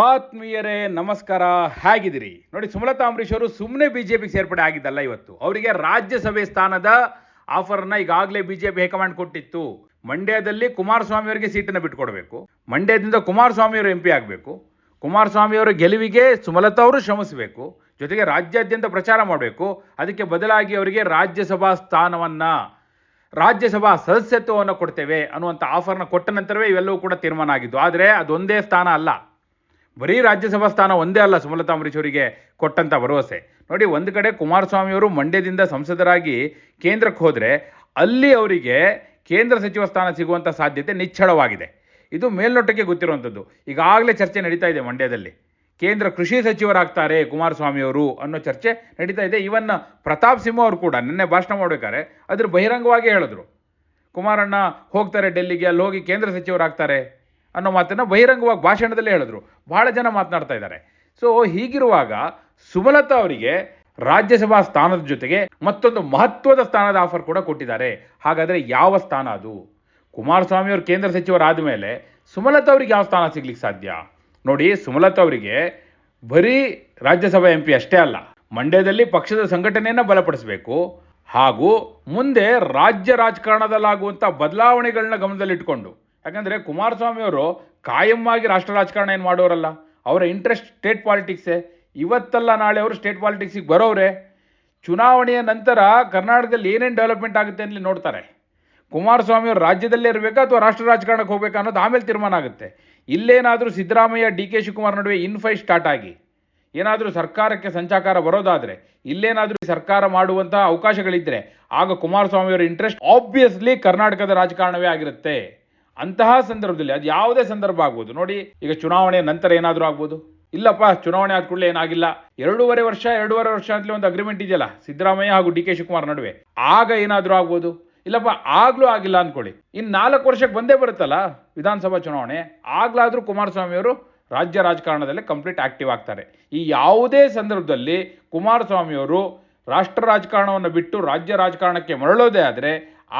ಆತ್ಮೀಯರೇ, ನಮಸ್ಕಾರ. ಹೇಗಿದ್ದೀರಿ? ನೋಡಿ, ಸುಮಲತಾ ಅಂಬರೀಶ್ ಅವರು ಸುಮ್ಮನೆ ಪಿಗೆ ಸೇರ್ಪಡೆ ಆಗಿದ್ದಲ್ಲ ಇವತ್ತು. ಅವರಿಗೆ ರಾಜ್ಯಸಭೆ ಸ್ಥಾನದ ಆಫರ್ನ ಈಗಾಗಲೇ ಬಿಜೆಪಿ ಹೈಕಮಾಂಡ್ ಕೊಟ್ಟಿತ್ತು. ಮಂಡ್ಯದಲ್ಲಿ ಕುಮಾರಸ್ವಾಮಿ ಅವರಿಗೆ ಸೀಟನ್ನು ಬಿಟ್ಕೊಡ್ಬೇಕು ಮಂಡ್ಯದಿಂದ ಕುಮಾರಸ್ವಾಮಿ ಅವರು ಎಂ ಪಿ ಆಗಬೇಕು. ಕುಮಾರಸ್ವಾಮಿ ಅವರ ಗೆಲುವಿಗೆ ಸುಮಲತಾ ಅವರು ಶ್ರಮಿಸಬೇಕು. ಜೊತೆಗೆ ರಾಜ್ಯಾದ್ಯಂತ ಪ್ರಚಾರ ಮಾಡಬೇಕು. ಅದಕ್ಕೆ ಬದಲಾಗಿ ಅವರಿಗೆ ರಾಜ್ಯಸಭಾ ಸ್ಥಾನವನ್ನು, ರಾಜ್ಯಸಭಾ ಸದಸ್ಯತ್ವವನ್ನು ಕೊಡ್ತೇವೆ ಅನ್ನುವಂಥ ಆಫರ್ನ ಕೊಟ್ಟ ನಂತರವೇ ಇವೆಲ್ಲವೂ ಕೂಡ ತೀರ್ಮಾನ ಆಗಿದ್ದು. ಆದರೆ ಅದೊಂದೇ ಸ್ಥಾನ ಅಲ್ಲ. ಬರೀ ರಾಜ್ಯಸಭಾ ಸ್ಥಾನ ಒಂದೇ ಅಲ್ಲ ಸುಮಲತಾ ಅಂಬರೀಶ್ ಅವರಿಗೆ ಕೊಟ್ಟಂಥ ಭರವಸೆ. ನೋಡಿ, ಒಂದು ಕಡೆ ಕುಮಾರಸ್ವಾಮಿ ಅವರು ಮಂಡ್ಯದಿಂದ ಸಂಸದರಾಗಿ ಕೇಂದ್ರಕ್ಕೆ ಹೋದರೆ ಅಲ್ಲಿ ಅವರಿಗೆ ಕೇಂದ್ರ ಸಚಿವ ಸ್ಥಾನ ಸಿಗುವಂಥ ಸಾಧ್ಯತೆ ನಿಚ್ಚಳವಾಗಿದೆ. ಇದು ಮೇಲ್ನೋಟಕ್ಕೆ ಗೊತ್ತಿರುವಂಥದ್ದು ಈಗಾಗಲೇ ಚರ್ಚೆ ನಡೀತಾ ಇದೆ ಮಂಡ್ಯದಲ್ಲಿ. ಕೇಂದ್ರ ಕೃಷಿ ಸಚಿವರಾಗ್ತಾರೆ ಕುಮಾರಸ್ವಾಮಿ ಅವರು ಅನ್ನೋ ಚರ್ಚೆ ನಡೀತಾ ಇದೆ. ಇವನ್ ಪ್ರತಾಪ್ ಸಿಂಹ ಅವರು ಕೂಡ ನಿನ್ನೆ ಭಾಷಣ ಮಾಡಬೇಕಾದ್ರೆ ಅದ್ರ ಬಹಿರಂಗವಾಗಿ ಹೇಳಿದ್ರು. ಕುಮಾರಣ್ಣ ಹೋಗ್ತಾರೆ ಡೆಲ್ಲಿಗೆ, ಅಲ್ಲಿ ಹೋಗಿ ಕೇಂದ್ರ ಸಚಿವರಾಗ್ತಾರೆ. ಅನ್ನೋ ಮಾತನ್ನು ಬಹಿರಂಗವಾಗಿ ಭಾಷಣದಲ್ಲೇ ಹೇಳಿದ್ರು. ಬಹಳ ಜನ ಮಾತನಾಡ್ತಾ ಇದ್ದಾರೆ. ಸೊ ಹೀಗಿರುವಾಗ ಸುಮಲತಾ ಅವರಿಗೆ ರಾಜ್ಯಸಭಾ ಸ್ಥಾನದ ಜೊತೆಗೆ ಮತ್ತೊಂದು ಮಹತ್ವದ ಸ್ಥಾನದ ಆಫರ್ ಕೂಡ ಕೊಟ್ಟಿದ್ದಾರೆ. ಹಾಗಾದ್ರೆ ಯಾವ ಸ್ಥಾನ ಅದು? ಕುಮಾರಸ್ವಾಮಿ ಅವರು ಕೇಂದ್ರ ಸಚಿವರಾದ ಮೇಲೆ ಸುಮಲತಾ ಅವರಿಗೆ ಯಾವ ಸ್ಥಾನ ಸಿಗ್ಲಿಕ್ಕೆ ಸಾಧ್ಯ? ನೋಡಿ, ಸುಮಲತಾ ಅವರಿಗೆ ಬರೀ ರಾಜ್ಯಸಭಾ ಎಂ ಪಿ ಅಷ್ಟೇ ಅಲ್ಲ, ಮಂಡ್ಯದಲ್ಲಿ ಪಕ್ಷದ ಸಂಘಟನೆಯನ್ನು ಬಲಪಡಿಸಬೇಕು. ಹಾಗೂ ಮುಂದೆ ರಾಜ್ಯ ರಾಜಕಾರಣದಲ್ಲಾಗುವಂಥ ಬದಲಾವಣೆಗಳನ್ನ ಗಮನದಲ್ಲಿಟ್ಕೊಂಡು ಯಾಕಂದ್ರೆ ಕುಮಾರಸ್ವಾಮಿ ಅವರು ಕಾಯಮ್ಮಾಗಿ ರಾಷ್ಟ್ರ ರಾಜಕಾರಣ ಏನು ಮಾಡೋರಲ್ಲ? ಅವರ ಇಂಟ್ರೆಸ್ಟ್ ಸ್ಟೇಟ್ ಪಾಲಿಟಿಕ್ಸೇ ಇವತ್ತಲ್ಲ ನಾಳೆ ಅವರು ಸ್ಟೇಟ್ ಪಾಲಿಟಿಕ್ಸಿಗೆ ಬರೋರೆ ಚುನಾವಣೆಯ ನಂತರ ಕರ್ನಾಟಕದಲ್ಲಿ ಏನೇನು ಡೆವಲಪ್ಮೆಂಟ್ ಆಗುತ್ತೆ ಅಂತ ನೋಡ್ತಾರೆ. ಕುಮಾರಸ್ವಾಮಿ ಅವರು ರಾಜ್ಯದಲ್ಲೇ ಇರಬೇಕಾ ಅಥವಾ ರಾಷ್ಟ್ರ ರಾಜಕಾರಣಕ್ಕೆ ಹೋಗ್ಬೇಕಾ ಅನ್ನೋದು ಆಮೇಲೆ ತೀರ್ಮಾನ ಆಗುತ್ತೆ. ಇಲ್ಲೇನಾದರೂ ಸಿದ್ದರಾಮಯ್ಯ, ಡಿ ಕೆ ಶಿವಕುಮಾರ್ ನಡುವೆ ಇನ್ಫೈ ಸ್ಟಾರ್ಟ್ ಆಗಿ, ಏನಾದರೂ ಸರ್ಕಾರಕ್ಕೆ ಸಂಚಾಕಾರ ಬರೋದಾದರೆ, ಇಲ್ಲೇನಾದರೂ ಸರ್ಕಾರ ಮಾಡುವಂತಹ ಅವಕಾಶಗಳಿದ್ದರೆ ಆಗ ಕುಮಾರಸ್ವಾಮಿ ಅವರ ಇಂಟ್ರೆಸ್ಟ್ ಆಬ್ವಿಯಸ್ಲಿ ಕರ್ನಾಟಕದ ರಾಜಕಾರಣವೇ ಆಗಿರುತ್ತೆ. ಅಂತಹ ಸಂದರ್ಭದಲ್ಲಿ ಅದು ಯಾವುದೇ ಸಂದರ್ಭ ಆಗ್ಬೋದು. ನೋಡಿ, ಈಗ ಚುನಾವಣೆ ನಂತರ ಏನಾದರೂ ಆಗ್ಬೋದು? ಇಲ್ಲಪ್ಪ, ಚುನಾವಣೆ ಆದ ಕೂಡಲೇ ಏನಾಗಿಲ್ಲ. ಎರಡೂವರೆ ವರ್ಷ ಎರಡೂವರೆ ವರ್ಷ ಅಂತಲೇ ಒಂದು ಅಗ್ರಿಮೆಂಟ್ ಇದೆಯಲ್ಲ, ಸಿದ್ದರಾಮಯ್ಯ ಹಾಗೂ ಡಿ ಕೆ ಶಿವಕುಮಾರ್ ನಡುವೆ. ಆಗ ಏನಾದರೂ ಆಗ್ಬೋದು? ಇಲ್ಲಪ್ಪ, ಆಗ್ಲೂ ಆಗಿಲ್ಲ ಅನ್ಕೊಳ್ಳಿ. ಇನ್ನು ನಾಲ್ಕು ವರ್ಷಕ್ಕೆ ಬಂದೇ ಬರುತ್ತಲ್ಲ ವಿಧಾನಸಭಾ ಚುನಾವಣೆ, ಆಗ್ಲಾದರೂ ಕುಮಾರಸ್ವಾಮಿಯವರು ರಾಜ್ಯ ರಾಜಕಾರಣದಲ್ಲಿ ಕಂಪ್ಲೀಟ್ ಆಕ್ಟಿವ್ ಆಗ್ತಾರೆ. ಈ ಯಾವುದೇ ಸಂದರ್ಭದಲ್ಲಿ ಕುಮಾರಸ್ವಾಮಿಯವರು ರಾಷ್ಟ್ರ ರಾಜಕಾರಣವನ್ನು ಬಿಟ್ಟು ರಾಜ್ಯ ರಾಜಕಾರಣಕ್ಕೆ ಮರಳೋದೇ ಆದರೆ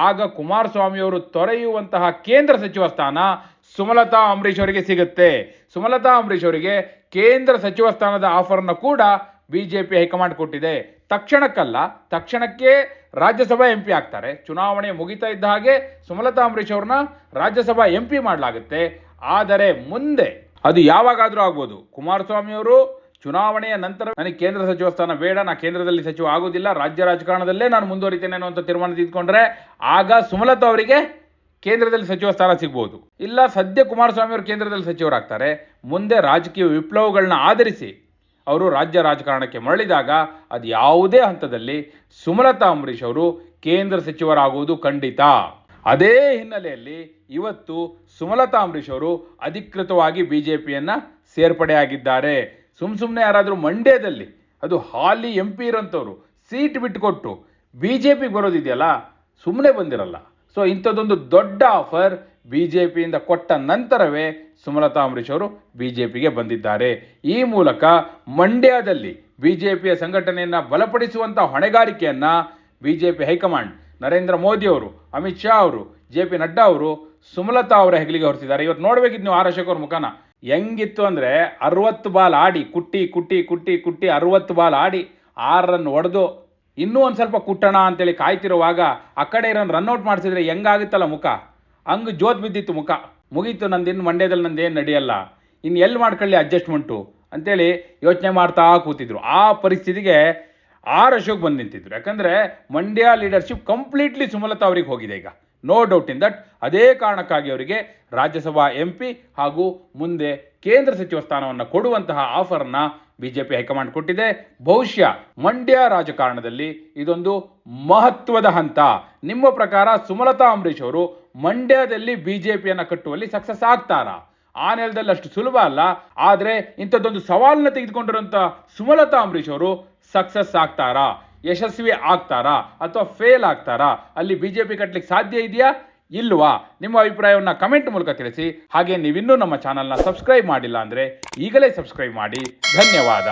ಆಗ ಕುಮಾರಸ್ವಾಮಿಯವರು ತೊರೆಯುವಂತಹ ಕೇಂದ್ರ ಸಚಿವ ಸ್ಥಾನ ಸುಮಲತಾ ಅಂಬರೀಶ್ ಅವರಿಗೆ ಸಿಗುತ್ತೆ. ಸುಮಲತಾ ಅಂಬರೀಶ್ ಅವರಿಗೆ ಕೇಂದ್ರ ಸಚಿವ ಸ್ಥಾನದ ಆಫರ್ನ ಕೂಡ ಬಿಜೆಪಿ ಹೈಕಮಾಂಡ್ ಕೊಟ್ಟಿದೆ. ತಕ್ಷಣಕ್ಕಲ್ಲ, ತಕ್ಷಣಕ್ಕೆ ರಾಜ್ಯಸಭಾ ಎಂ ಪಿ ಆಗ್ತಾರೆ. ಚುನಾವಣೆ ಮುಗಿತಾ ಇದ್ದ ಹಾಗೆ ಸುಮಲತಾ ಅಂಬರೀಶ್ ಅವ್ರನ್ನ ರಾಜ್ಯಸಭಾ ಎಂ ಪಿ ಮಾಡಲಾಗುತ್ತೆ. ಆದರೆ ಮುಂದೆ ಅದು ಯಾವಾಗಾದರೂ ಆಗ್ಬೋದು. ಕುಮಾರಸ್ವಾಮಿ ಅವರು ಚುನಾವಣೆಯ ನಂತರ ನನಗೆ ಕೇಂದ್ರ ಸಚಿವ ಸ್ಥಾನ ಬೇಡ, ನಾ ಕೇಂದ್ರದಲ್ಲಿ ಸಚಿವ ಆಗೋದಿಲ್ಲ, ರಾಜ್ಯ ರಾಜಕಾರಣದಲ್ಲೇ ನಾನು ಮುಂದುವರಿತೇನೆ ಅನ್ನುವಂಥ ತೀರ್ಮಾನ ತೆಗೆದುಕೊಂಡ್ರೆ ಆಗ ಸುಮಲತಾ ಅವರಿಗೆ ಕೇಂದ್ರದಲ್ಲಿ ಸಚಿವ ಸ್ಥಾನ ಸಿಗ್ಬೋದು. ಇಲ್ಲ, ಸದ್ಯ ಕುಮಾರಸ್ವಾಮಿ ಅವರು ಕೇಂದ್ರದಲ್ಲಿ ಸಚಿವರಾಗ್ತಾರೆ. ಮುಂದೆ ರಾಜಕೀಯ ವಿಪ್ಲವಗಳನ್ನ ಆಧರಿಸಿ ಅವರು ರಾಜ್ಯ ರಾಜಕಾರಣಕ್ಕೆ ಮರಳಿದಾಗ ಅದು ಯಾವುದೇ ಹಂತದಲ್ಲಿ ಸುಮಲತಾ ಅಂಬರೀಷ್ ಅವರು ಕೇಂದ್ರ ಸಚಿವರಾಗುವುದು ಖಂಡಿತ. ಅದೇ ಹಿನ್ನೆಲೆಯಲ್ಲಿ ಇವತ್ತು ಸುಮಲತಾ ಅಂಬರೀಷ್ ಅವರು ಅಧಿಕೃತವಾಗಿ ಬಿಜೆಪಿಯನ್ನ ಸೇರ್ಪಡೆಯಾಗಿದ್ದಾರೆ. ಸುಮ್ ಸುಮ್ಮನೆ ಯಾರಾದರೂ ಮಂಡ್ಯದಲ್ಲಿ ಅದು ಹಾಲಿ ಎಂ ಪಿ ಇರೋಂಥವ್ರು ಸೀಟ್ ಬಿಟ್ಟುಕೊಟ್ಟು ಪಿಗೆ ಬರೋದಿದೆಯಲ್ಲ ಸುಮ್ಮನೆ ಬಂದಿರಲ್ಲ. ಸೊ ಇಂಥದ್ದೊಂದು ದೊಡ್ಡ ಆಫರ್ ಬಿ ಜೆ ಪಿಯಿಂದ ಕೊಟ್ಟ ನಂತರವೇ ಸುಮಲತಾ ಅಂಬರೀಷ್ ಅವರು ಬಿ ಜೆ ಪಿಗೆ ಬಂದಿದ್ದಾರೆ. ಈ ಮೂಲಕ ಮಂಡ್ಯದಲ್ಲಿ ಬಿ ಜೆ ಪಿಯ ಸಂಘಟನೆಯನ್ನು ಬಲಪಡಿಸುವಂಥ ಹೊಣೆಗಾರಿಕೆಯನ್ನು B J P high command, Narendra Modi ಅವರು, ಅಮಿತ್ ಶಾ ಅವರು, ಜೆ ಪಿ ನಡ್ಡಾ ಅವರು ಸುಮಲತಾ ಅವರ ಹೆಗಲಿಗೆ ಹೊರಿಸಿದ್ದಾರೆ. ಇವತ್ತು ನೋಡಬೇಕಿದ್ದು ನೀವು ಆರ್ ಅಶೋಕ್ ಅವ್ರ ಮುಖಾನ. ಹೆಂಗಿತ್ತು ಅಂದರೆ ಅರವತ್ತು ಬಾಲ್ ಆಡಿ, ಕುಟ್ಟಿ ಕುಟ್ಟಿ ಕುಟ್ಟಿ ಕುಟ್ಟಿ ಅರವತ್ತು ಬಾಲ್ ಆಡಿ ಆರು ರನ್ ಹೊಡೆದು ಇನ್ನೂ ಒಂದು ಸ್ವಲ್ಪ ಕುಟ್ಟಣ ಅಂತೇಳಿ ಕಾಯ್ತಿರುವಾಗ ಆ ಕಡೆ ಇರೋ ರನ್ಔಟ್ ಮಾಡಿಸಿದ್ರೆ ಹೆಂಗಾಗುತ್ತಲ್ಲ ಮುಖ? ಹಂಗೆ ಜೋತ್ ಬಿದ್ದಿತ್ತು ಮುಖ. ಮುಗೀತು ನಂದಿನ್ನು ಮಂಡ್ಯದಲ್ಲಿ ನಂದೇನು ನಡೆಯಲ್ಲ. ಇನ್ನು ಎಲ್ಲಿ ಮಾಡ್ಕೊಳ್ಳಿ ಅಡ್ಜಸ್ಟ್ಮೆಂಟು ಅಂತೇಳಿ ಯೋಚನೆ ಮಾಡ್ತಾ ಕೂತಿದ್ರು. ಆ ಪರಿಸ್ಥಿತಿಗೆ ಆರು ಅಶೋಕ್ ಬಂದು ನಿಂತಿದ್ರು. ಯಾಕಂದರೆ ಮಂಡ್ಯ ಲೀಡರ್ಶಿಪ್ ಕಂಪ್ಲೀಟ್ಲಿ ಸುಮಲತಾ ಅವ್ರಿಗೆ ಹೋಗಿದೆ ಈಗ. ನೋ ಡೌಟ್ ಇನ್ ದಟ್ ಅದೇ ಕಾರಣಕ್ಕಾಗಿ ಅವರಿಗೆ ರಾಜ್ಯಸಭಾ ಎಂ ಹಾಗೂ ಮುಂದೆ ಕೇಂದ್ರ ಸಚಿವ ಸ್ಥಾನವನ್ನು ಕೊಡುವಂತಹ ಆಫರ್ನ ಬಿಜೆಪಿ ಹೈಕಮಾಂಡ್ ಕೊಟ್ಟಿದೆ. ಬಹುಶಃ ಮಂಡ್ಯ ರಾಜಕಾರಣದಲ್ಲಿ ಇದೊಂದು ಮಹತ್ವದ ಹಂತ. ನಿಮ್ಮ ಪ್ರಕಾರ ಸುಮಲತಾ ಅಂಬರೀಶ್ ಅವರು ಮಂಡ್ಯದಲ್ಲಿ ಬಿಜೆಪಿಯನ್ನ ಕಟ್ಟುವಲ್ಲಿ ಸಕ್ಸಸ್ ಆಗ್ತಾರಾ? ಆ ನೆಲದಲ್ಲಿ ಅಷ್ಟು ಸುಲಭ ಅಲ್ಲ. ಆದರೆ ಇಂಥದ್ದೊಂದು ಸವಾಲನ್ನ ತೆಗೆದುಕೊಂಡಿರುವಂಥ ಸುಮಲತಾ ಅಂಬರೀಶ್ ಅವರು ಸಕ್ಸಸ್ ಆಗ್ತಾರಾ? ಯಶಸ್ವಿ ಆಗ್ತಾರಾ ಅಥವಾ ಫೇಲ್ ಆಗ್ತಾರಾ? ಅಲ್ಲಿ ಬಿಜೆಪಿ ಕಟ್ಟಲಿಕ್ಕೆ ಸಾಧ್ಯ ಇದೆಯಾ? ಇಲ್ವಾ? ನಿಮ್ಮ ಅಭಿಪ್ರಾಯವನ್ನು ಕಮೆಂಟ್ ಮೂಲಕ ತಿಳಿಸಿ. ಹಾಗೆ ನೀವಿನ್ನೂ ನಮ್ಮ ಚಾನಲ್ನ ಸಬ್ಸ್ಕ್ರೈಬ್ ಮಾಡಿಲ್ಲ ಅಂದರೆ ಈಗಲೇ ಸಬ್ಸ್ಕ್ರೈಬ್ ಮಾಡಿ. ಧನ್ಯವಾದ.